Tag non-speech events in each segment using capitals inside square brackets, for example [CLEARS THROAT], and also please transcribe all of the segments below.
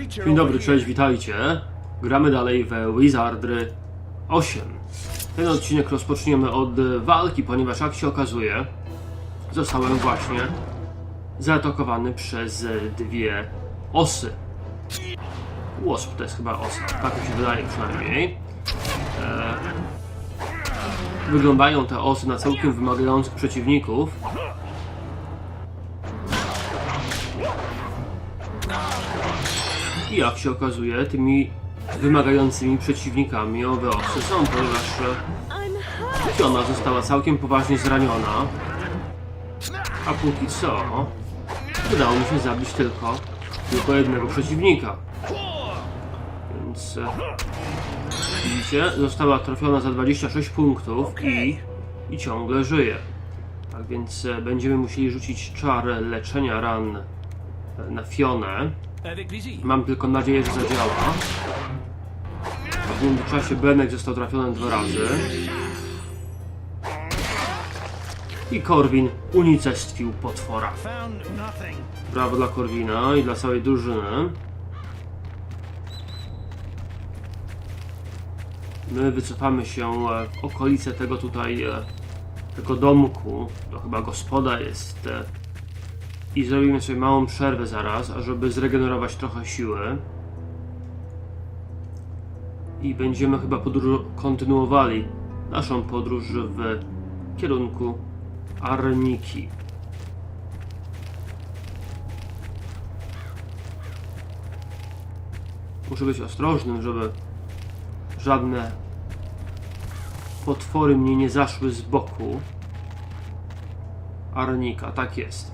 Dzień dobry, cześć, witajcie. Gramy dalej we Wizardry 8. Ten odcinek rozpoczniemy od walki, ponieważ jak się okazuje, zostałem właśnie zaatakowany przez dwie osy. Łosp to jest chyba osa, tak mi się wydaje przynajmniej. E, wyglądają te osy na całkiem wymagających przeciwników. I jak się okazuje, tymi wymagającymi przeciwnikami owe osy są, ponieważ e, Fiona została całkiem poważnie zraniona. A póki co udało mi się zabić tylko, tylko jednego przeciwnika. Więc e, widzicie, została trafiona za 26 punktów i, i ciągle żyje. Tak więc e, będziemy musieli rzucić czar leczenia ran na Fionę. Mam tylko nadzieję, że zadziała. W międzyczasie Benek został trafiony dwa razy. I Korwin unicestwił potwora. Brawo dla Korwina i dla całej drużyny. My wycofamy się e, w okolice tego tutaj, e, tego domku. To chyba gospoda jest. I zrobimy sobie małą przerwę zaraz, ażeby zregenerować trochę siły. I będziemy chyba kontynuowali naszą podróż w kierunku Arniki. Muszę być ostrożnym, żeby żadne potwory mnie nie zaszły z boku. Arnika, tak jest.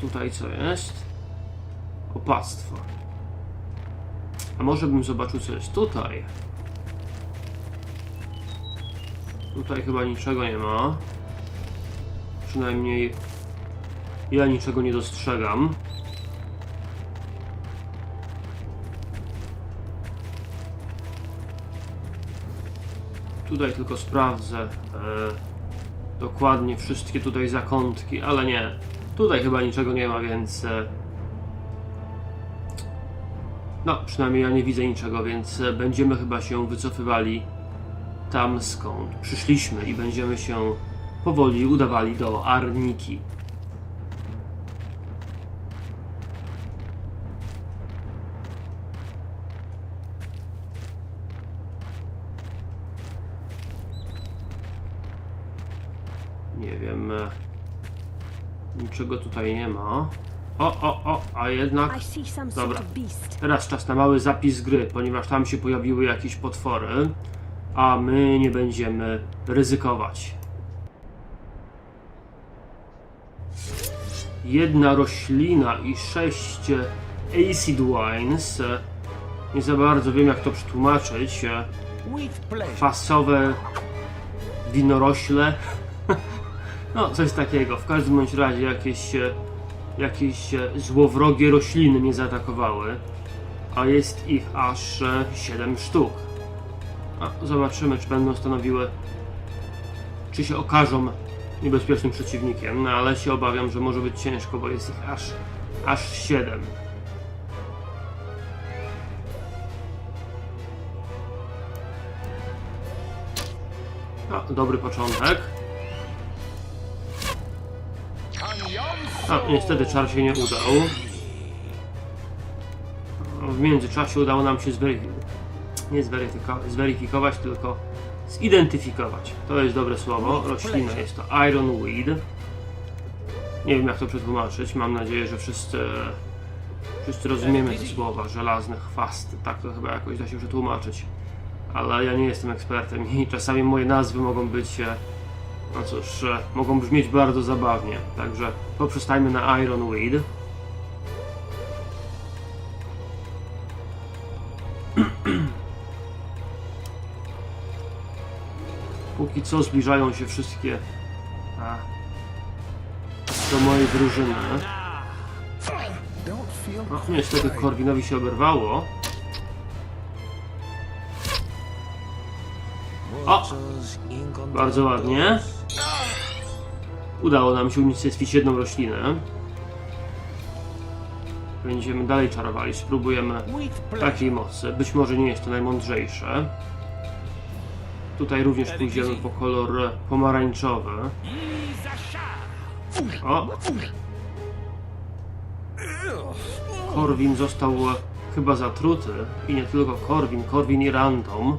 Tutaj co jest? Opactwo. A może bym zobaczył, co jest tutaj? Tutaj chyba niczego nie ma. Przynajmniej ja niczego nie dostrzegam. Tutaj tylko sprawdzę e, dokładnie wszystkie tutaj zakątki, ale nie. Tutaj chyba niczego nie ma, więc. E, no, przynajmniej ja nie widzę niczego, więc e, będziemy chyba się wycofywali tam skąd przyszliśmy i będziemy się powoli udawali do Arniki. Nie wiem. Niczego tutaj nie ma. O, o, o, a jednak. Dobra. Teraz czas na mały zapis gry, ponieważ tam się pojawiły jakieś potwory, a my nie będziemy ryzykować. Jedna roślina i sześć e, acid wines. Nie za bardzo wiem jak to przetłumaczyć. E. Kwasowe winorośle. No, coś takiego. W każdym bądź razie jakieś, e, jakieś e, złowrogie rośliny mnie zaatakowały. A jest ich aż 7 sztuk. A, zobaczymy, czy będą stanowiły, czy się okażą niebezpiecznym przeciwnikiem. No, ale się obawiam, że może być ciężko, bo jest ich aż, aż 7. No, dobry początek. A, niestety czar się nie udał. W międzyczasie udało nam się zweryfikować. Nie zweryfiko- zweryfikować, tylko zidentyfikować. To jest dobre słowo. Roślina jest to Iron Weed. Nie wiem jak to przetłumaczyć. Mam nadzieję, że wszyscy, wszyscy rozumiemy te słowa. Żelazny chwast. Tak to chyba jakoś da się przetłumaczyć. Ale ja nie jestem ekspertem i czasami moje nazwy mogą być e, no cóż, e, mogą brzmieć bardzo zabawnie. Także poprzestajmy na Iron Weed. [CLEARS THROAT] Póki co zbliżają się wszystkie a, do mojej drużyny. No, niestety Korwinowi się oberwało. O! Bardzo ładnie. Udało nam się unicestwić jedną roślinę. będziemy dalej czarowali, spróbujemy takiej mocy. Być może nie jest to najmądrzejsze. Tutaj również pójdziemy po kolor pomarańczowy. O! Korwin został chyba zatruty. I nie tylko Korwin, Korwin i Random.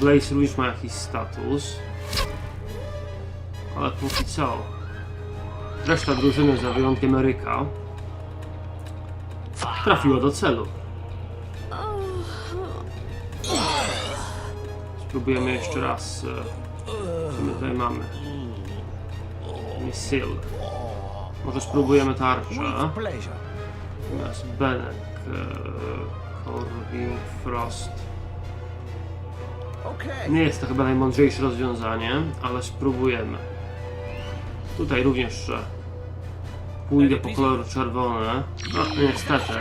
Blaze również ma jakiś status. Ale póki co. Reszta drużyny, za wyjątkiem Eryka, trafiła do celu. Spróbujemy jeszcze raz. e, Co my tutaj mamy? Misyl. Może spróbujemy tarczę. Natomiast Benek, e, Corvin, Frost. Nie jest to chyba najmądrzejsze rozwiązanie, ale spróbujemy. Tutaj również pójdę po kolor czerwony. No, niestety.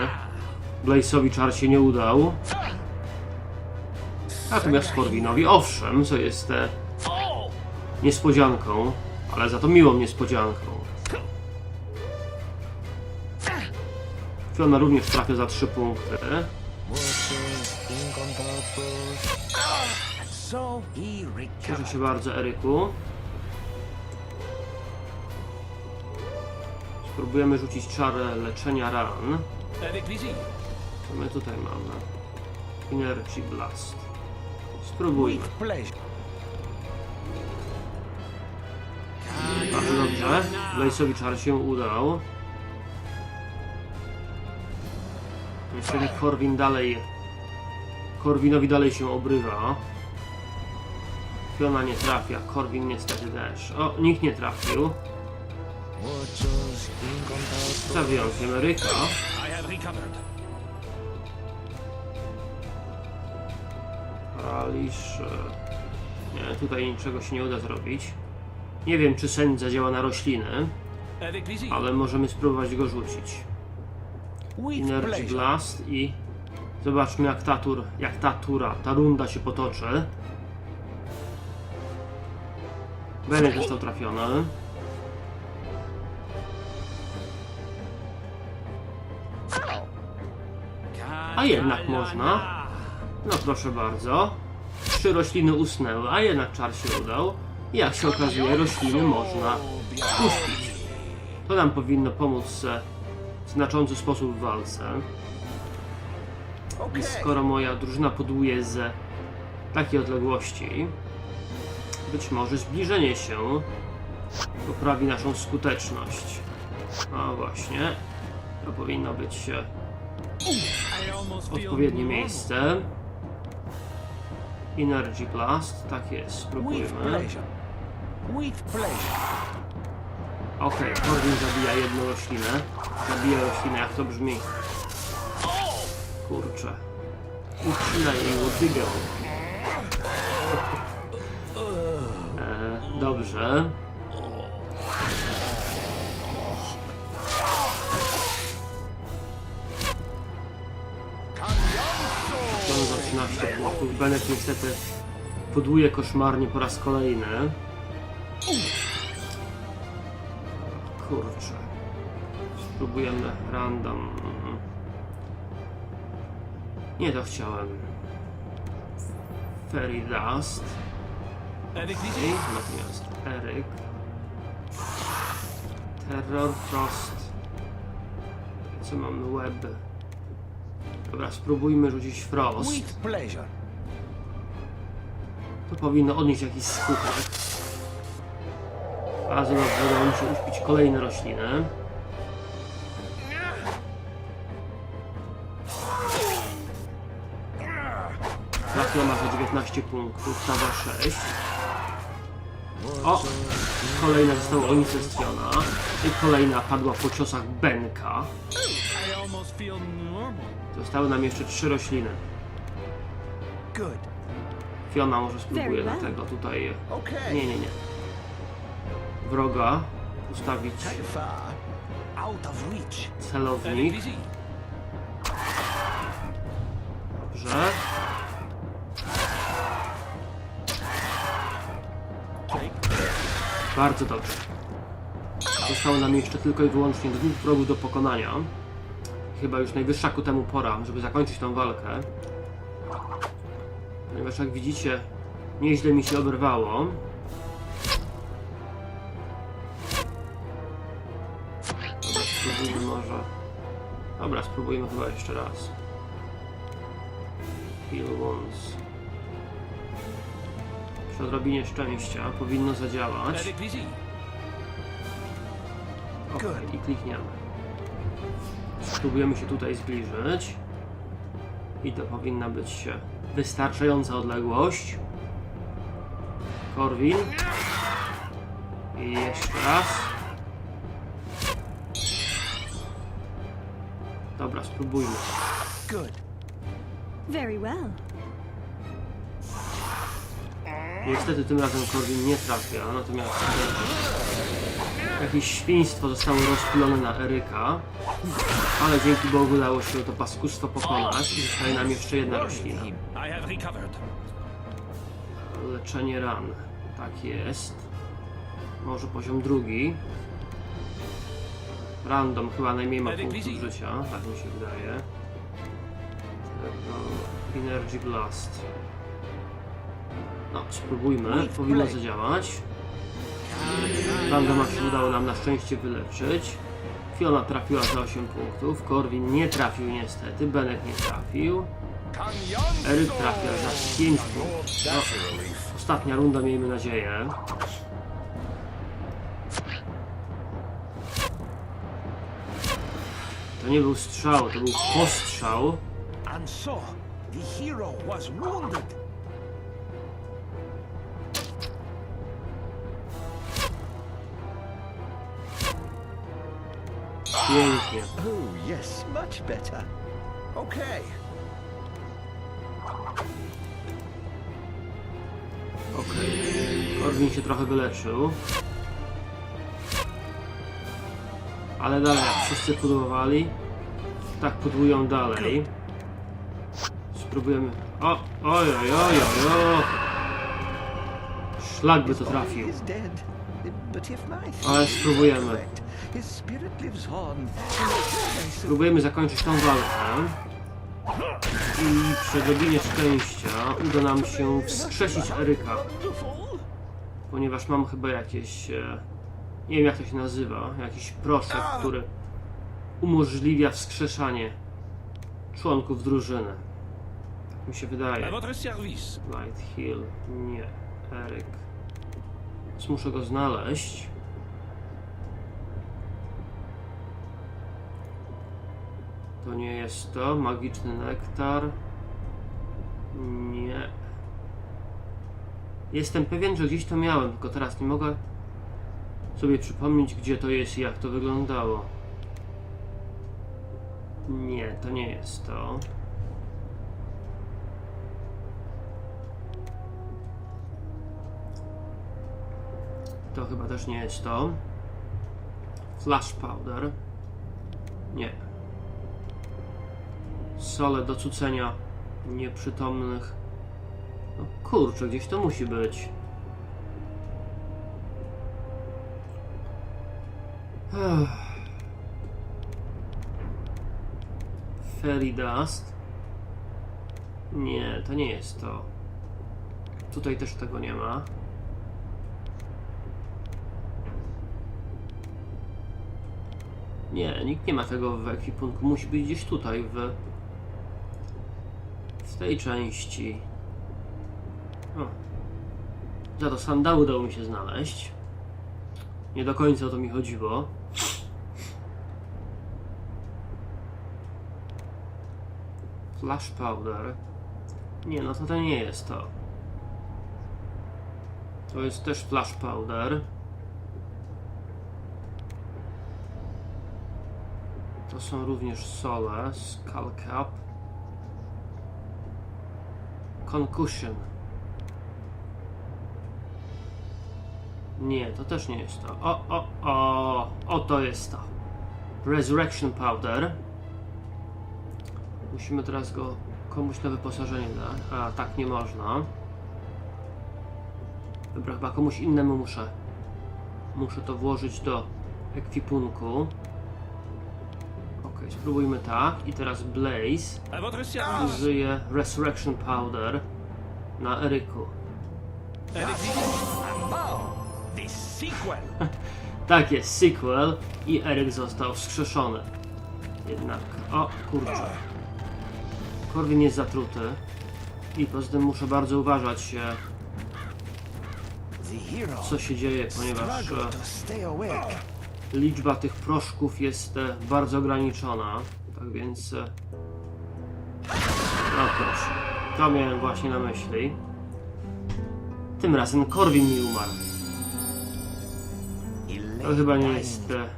Blaze'owi czar się nie udał. Natomiast Corvinowi owszem, co jest e, niespodzianką, ale za to miłą niespodzianką. Fiona również trafia za 3 punkty. Cieszę się bardzo, Eryku. Spróbujemy rzucić czarę leczenia ran. Co my tutaj mamy? Energy Blast. Spróbujmy. Bardzo dobrze. Blaze'owi czar się udał. Niestety Korwin dalej... Korwinowi dalej się obrywa. Fiona nie trafia, Korwin niestety też. O, nikt nie trafił. Za wyjątkiem Eryka. I have recovered. Paraliż. e, Nie, tutaj niczego się nie uda zrobić. Nie wiem, czy sen zadziała na rośliny, ale możemy spróbować go rzucić. Energy. Blast i zobaczmy jak ta, tur, jak ta tura, ta runda się potoczy. Benek został trafiony. A jednak można. No proszę bardzo. Trzy rośliny usnęły, a jednak czar się udał. I jak się okazuje, rośliny można puścić. To nam powinno pomóc e, w znaczący sposób w walce. I skoro moja drużyna podłuje z takiej odległości, być może zbliżenie się poprawi naszą skuteczność. No właśnie, to powinno być odpowiednie miejsce. Energy Blast, tak jest, pleasure. Okej, Corbin zabija jedną roślinę. Zabija roślinę, jak to brzmi. Kurczę. Ucina jej łodygę. E, dobrze. 13 punktów. Niestety podłuje koszmarnie po raz kolejny. Kurczę. Spróbujemy random. Nie to chciałem. Fairy Dust. I plaisir. natomiast Eryk. Terror Frost. Co mamy? Web. Dobra, spróbujmy rzucić Frost. With pleasure. To powinno odnieść jakiś skutek. A znowu udało mi się uśpić kolejne rośliny. Trafiła ma za 19 punktów, ta za 6. O! Kolejna została unicestwiona. I kolejna padła po ciosach Benka. I almost feel normal. Zostały nam jeszcze trzy rośliny. Fiona może spróbuje dlatego tutaj... Nie, nie, nie. Wroga ustawić celownik. Dobrze. Bardzo dobrze. Zostało nam jeszcze tylko i wyłącznie dwóch wrogów do pokonania. Chyba już najwyższa ku temu pora, żeby zakończyć tą walkę. Ponieważ jak widzicie, nieźle mi się oberwało. Spróbujmy może... Dobra, spróbujmy chyba jeszcze raz. Heal once. Przy odrobinie szczęścia powinno zadziałać. Ok, i klikniemy. Spróbujemy się tutaj zbliżyć. I to powinna być wystarczająca odległość. Korwin. I jeszcze raz. Dobra, spróbujmy. Good. Very well. Niestety tym razem Korwin nie trafia, natomiast jakieś świństwo zostało rozpylone na Eryka, ale dzięki Bogu udało się to paskustwo pokonać i zostaje nam jeszcze jedna roślina. Leczenie ran. Tak jest. Może poziom drugi. Random chyba najmniej ma punktów życia, tak mi się wydaje. Energy Blast. No, spróbujmy. Powinno zadziałać. Randoma się udało nam na szczęście wyleczyć. Fiona trafiła za 8 punktów. Korwin nie trafił niestety. Benek nie trafił. Eryk trafia za 5 punktów. No, ostatnia runda, miejmy nadzieję. To nie był strzał, to był postrzał. And so, the hero was wounded. Pięknie. Oh, yes, much better. Okay. Okej. Korwin się trochę wyleczył. Ale dalej, wszyscy pudłowali, tak pudłują dalej. Spróbujemy. O! Oj, oj, oj, oj. Szlak by to trafił. Ale spróbujemy. Spróbujemy zakończyć tą walkę. I przy odrobinie szczęścia uda nam się wskrzesić Eryka. Ponieważ mam chyba jakieś. E, nie wiem jak to się nazywa. Jakiś proszek, który umożliwia wskrzeszanie członków drużyny. Tak mi się wydaje. Light Hill. Nie. Eryk. Więc muszę go znaleźć. To nie jest to. Magiczny nektar. Nie. Jestem pewien, że gdzieś to miałem, tylko teraz nie mogę sobie przypomnieć, gdzie to jest i jak to wyglądało. Nie, to nie jest to. To chyba też nie jest to. Flash powder. Nie. Sole do cucenia nieprzytomnych. No kurczę, gdzieś to musi być. Fairy Dust. Nie, to nie jest to. Tutaj też tego nie ma. Nie, nikt nie ma tego w ekwipunku. Musi być gdzieś tutaj, w tej części. O. Za to sandały udało mi się znaleźć. Nie do końca o to mi chodziło. Flash powder. Nie, no to to nie jest to. To jest też flash powder. To są również sole, skull cap, concussion. Nie, to też nie jest to. O, o, o, o, to jest to. Resurrection powder. Musimy teraz go komuś na wyposażenie dać. A, tak nie można. Dobra, chyba komuś innemu muszę. Muszę to włożyć do ekwipunku. Ok, spróbujmy tak. I teraz Blaze użyje Resurrection Powder na Eryku. [LAUGHS] Tak jest, sequel i Eryk został wskrzeszony. Jednak, o kurczę. Korwin jest zatruty i poza tym muszę bardzo uważać, e, hero co się dzieje, ponieważ liczba tych proszków jest e, bardzo ograniczona. Tak więc. No proszę. To miałem właśnie na myśli. Tym razem Korwin mi umarł. To chyba nie jest e,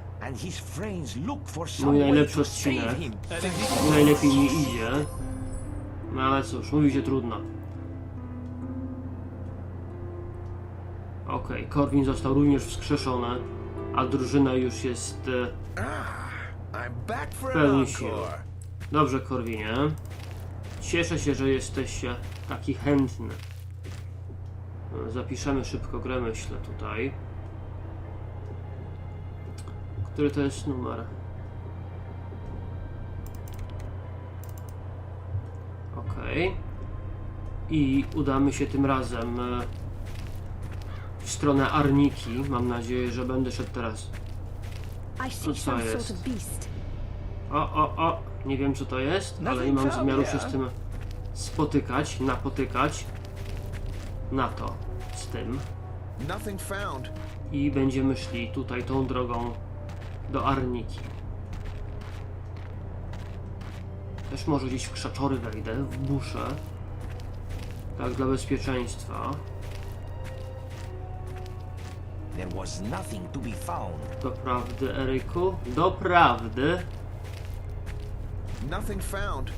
mój najlepszy odcinek. Najlepiej nie idzie. No ale cóż, mówi się trudno. Okej, Korwin został również wskrzeszony, a drużyna już jest e, I'm back for pełni sił. Dobrze, Korwinie. Cieszę się, że jesteś e, taki chętny. E, Zapiszemy szybko grę, myślę, tutaj. Który to jest numer? Okej. I udamy się tym razem e, w stronę Arniki. Mam nadzieję, że będę szedł teraz. See co some jest? O, o, o, nie wiem co to jest, ale nie mam zamiaru się z tym spotykać, napotykać na to, z tym. I będziemy szli tutaj tą drogą do Arniki. Też może gdzieś w krzaczory wejdę, w buszę. Tak, dla bezpieczeństwa. There was nothing to be found. Doprawdy, Eryku? Doprawdy. Nothing found.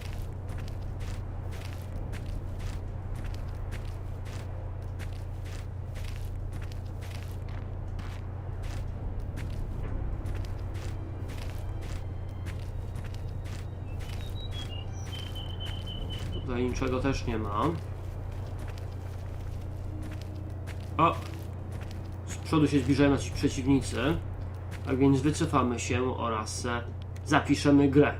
Tutaj niczego też nie ma. O! Przodu się zbliżają nasi przeciwnicy. Tak więc wycofamy się oraz e, zapiszemy grę.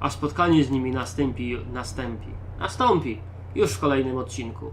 A spotkanie z nimi nastąpi, nastąpi, nastąpi już w kolejnym odcinku.